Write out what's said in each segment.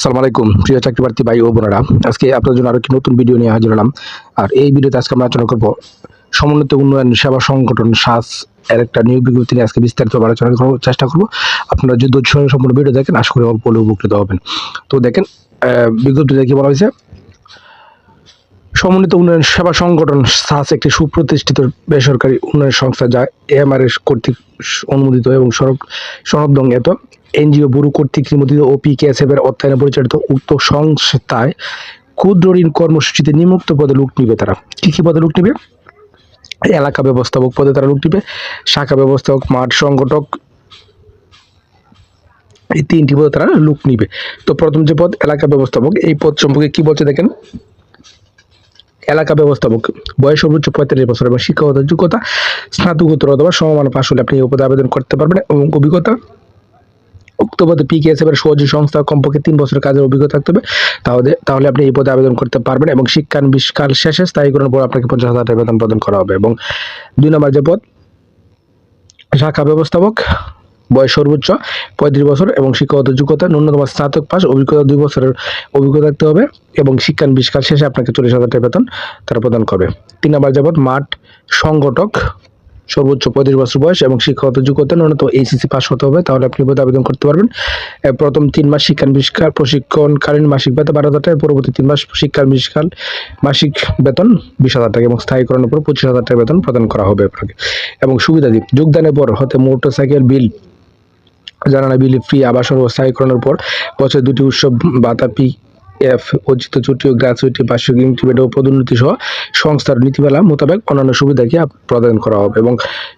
আসসালামু আলাইকুম। প্রিয় চাকরি প্রার্থী ভাই ও বোনেরা, আজকে আপনার জন্য আরও একটি নতুন ভিডিও নিয়ে হাজির হলাম। আর এই ভিডিওতে আজকে আমরা আলোচনা করব সমন্বিত উন্নয়ন সেবা সংগঠন সাস এর একটা নিয়োগ বিজ্ঞপ্তি নিয়ে আজকে বিস্তারিত আলোচনা করার চেষ্টা করব। আপনারা যদি সম্পূর্ণ ভিডিও দেখেন, আশা করি অল্প উপকৃত হবেন। তো দেখেন বিজ্ঞপ্তিতে কি বলা হয়েছে? সমন্বিত উন্নয়ন সেবা সংগঠন সাস একটি সুপ্রতিষ্ঠিত বেসরকারি উন্নয়ন সংস্থা যা এমআরএস কর্তৃক অনুমোদিত এবং সড়ক সনদঙ্গিত এনজিও ব্যুরো কর্তৃক অনুমোদিত ও পি এর অর্থায়নে পরিচালিত উক্ত সংস্থায় ক্ষুদ্র ঋণ কর্মসূচিতে নিমুক্ত পদে লোক নিবে তারা। কি কি পদে লোক নিবে? এলাকা ব্যবস্থাপক পদে তারা লোক নিবে, শাখা ব্যবস্থাপক, মাঠ সংগঠক, এই তিনটি পদে তারা লোক নিবে। তো প্রথম যে পদ, এলাকা ব্যবস্থাপক, এই পদ সম্পর্কে কি বলছে দেখেন? এলাকা ব্যবস্থাপক, বয়স সর্বোচ্চ পঁয়তাল্লিশ বছর এবং শিক্ষাগত যোগ্যতা, স্নাতকোত্তর অথবা সমমান পাশ হলে আপনি এই পদে আবেদন করতে পারবেন এবং অভিজ্ঞতা উক্ত পদে পিকেএস এর সহযোগী সংস্থা কমপক্ষে তিন বছরের কাজের অভিজ্ঞতা থাকতে হবে। তাহলে তাহলে আপনি এই পদে আবেদন করতে পারবেন এবং শিক্ষানবিষ্কার শেষে স্থায়ীকরণের পর আপনাকে পঞ্চাশ হাজার টাকা বেতন প্রদান করা হবে এবং দুই নম্বর যে পদ, শাখা ব্যবস্থাপক, বয়স সর্বোচ্চ, পঁয়ত্রিশ বছর এবং শিক্ষাগত যোগ্যতা, ন্যূনতম স্নাতক পাস, অভিজ্ঞতা দুই বছরের অভিজ্ঞতা থাকতে হবে এবং শিক্ষান বিষ্কার শেষে আপনাকে চল্লিশ হাজার টাকা বেতন তারা প্রদান করবে। তিন নম্বর যাবত মাঠ সংগঠক সর্বোচ্চ পঁয়ত্রিশ বছর বয়স এবং শিক্ষাগত যোগ্যতা ন্যূনতম এইচএসসি পাস হতে হবে, তাহলে আপনি পদে আবেদন করতে পারবেন। প্রথম তিন মাস শিক্ষান বিষ্কার প্রশিক্ষণকালীন মাসিক বেতন বারো হাজার টাকা, পরবর্তী তিন মাস শিক্ষান বিষ্কার মাসিক বেতন বিশ হাজার টাকা এবং স্থায়ীকরণের পর পঁচিশ হাজার টাকা বেতন প্রদান করা হবে আপনাকে। এবং সুবিধা সুবিধাদি যোগদানের পর হতে মোটরসাইকেল বিল জানানা বিল ফ্রি, আবাসন ও স্থায়ীকরণের পর বছর দুটি উৎসব, ভাতা পি এফ অর্জিত ছুটি ও গ্র্যাচুইটি বার্ষিক ইনক্রিমেন্ট ও পদোন্নতি সহ সংস্থার নীতিমালা মোতাবেক অন্যান্য সুবিধাকে প্রদান করা হবে এবং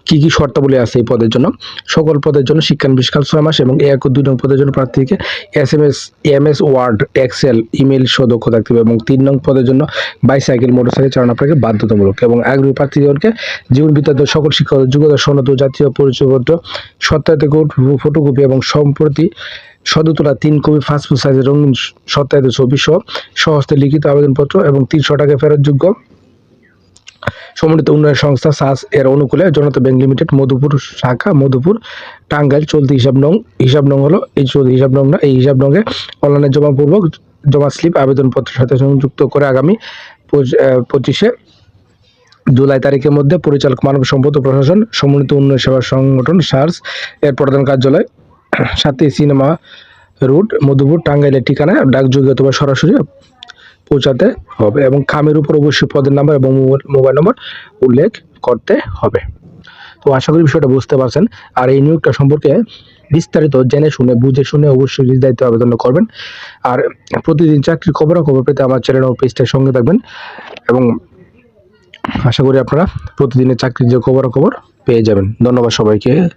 কি কি শর্তাবলী আছে এই পদের জন্য? সকল পদের জন্য শিক্ষান বিশকাল ছয় মাস এবং এক ও দুই নং পদের জন্য প্রার্থীকে S M S M S Word, Excel email সহ দক্ষ থাকতে হবে এবং তিন নং পদের জন্য বাইসাইকেল, মোটরসাইকেল চালানো আপনাকে বাধ্যতামূলক এবং আগ্রহী প্রার্থীদেরকে জীবন বিদ্যার্থ সকল শিক্ষক যোগ্যতা সনদ ও জাতীয় পরিচয়পত্র, সত্যায়িত ফটোকপি এবং সম্প্রতি সদতলা তিন কবি ফাস্টফুড সাইজের রঙিন সত্যায়িত ছবি সহ সহস্তে লিখিত আবেদনপত্র এবং তিনশো টাকা ফেরতযোগ্য সমন্বিত উন্নয়ন সংস্থা সাস এর অনুকূলে জনতা ব্যাংক লিমিটেড মধুপুর শাখা মধুপুর টাঙ্গাইল চলতি হিসাব নং হিসাব নং হলো এই চলতি হিসাব নং না, এই হিসাব নঙ্গে অনলাইনে জমাপূর্বক জমা স্লিপ আবেদনপত্রের সাথে সংযুক্ত করে আগামী পঁচিশে জুলাই তারিখের মধ্যে পরিচালক মানব সম্পদ প্রশাসন, সমন্বিত উন্নয়ন সেবা সংগঠন সার্স এর প্রধান কার্যালয় সাথে সিনেমা রুট, মধুপুর, টাঙ্গাইলের ঠিকানায় ডাকযোগে অথবা সরাসরি পৌঁছাতে হবে এবং খামের উপর অবশ্যই পদের নাম্বার এবং মোবাইল- নম্বর উল্লেখ করতে হবে। তো আশা করি বিষয়টা বুঝতে পারছেন। আর এই নিয়োগটা সম্পর্কে বিস্তারিত জেনে শুনে, বুঝে শুনে অবশ্যই নিজ আবেদন করবেন। আর প্রতিদিন চাকরির খবরাখবর পেতে আমার চ্যানেল ও পেজটার সঙ্গে থাকবেন এবং আশা করি আপনারা প্রতিদিনের চাকরির যে খবরাখবর পেয়ে যাবেন। ধন্যবাদ সবাইকে।